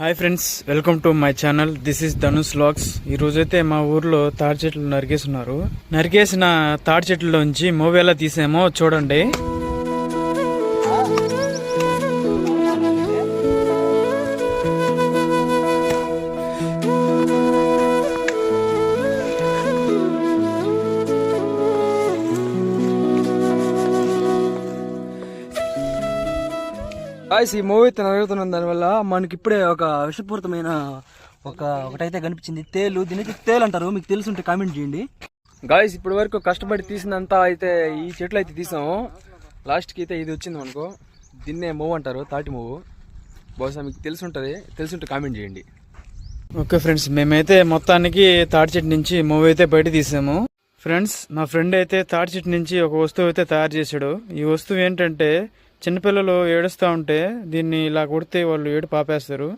Hi friends welcome to my channel. This is Dhanush logs ఈ రోజైతే మా ఊర్లో తాడి చెట్లు నరికేస్తున్నారు. నరికేసిన తాడి చెట్లలోంచి మూవీ ఎలా తీసామో చూడండి. గాయస్ ఈ మూవీ జరుగుతున్న దానివల్ల మనకి ఇప్పుడే ఒక విషపూరితమైన ఒక ఒకటైతే కనిపించింది. తేలు దీనికి తేలు అంటారు. మీకు తెలుసుంటే కామెంట్ చేయండి. గాయస్ ఇప్పటి వరకు కష్టపడి తీసినంత అయితే ఈ చెట్లు అయితే తీసాము లాస్ట్కి అయితే ఇది వచ్చింది అనుకో. దీన్నే మూవ్ అంటారు తాటి మూవ్. బహుశా మీకు తెలుసుంటుంది. తెలుసుంటే కామెంట్ చేయండి. ఓకే ఫ్రెండ్స్ మేమైతే మొత్తానికి తాటి చెట్టు నుంచి మూవీ అయితే బయట తీసాము. ఫ్రెండ్స్ మా ఫ్రెండ్ అయితే తాటి చెట్టు నుంచి ఒక వస్తువు అయితే తయారు చేశాడు. ఈ వస్తువు ఏంటంటే చిన్నపిల్లలు ఏడుస్తూ ఉంటే దీన్ని ఇలా కొడితే వాళ్ళు ఏడు పాపేస్తారు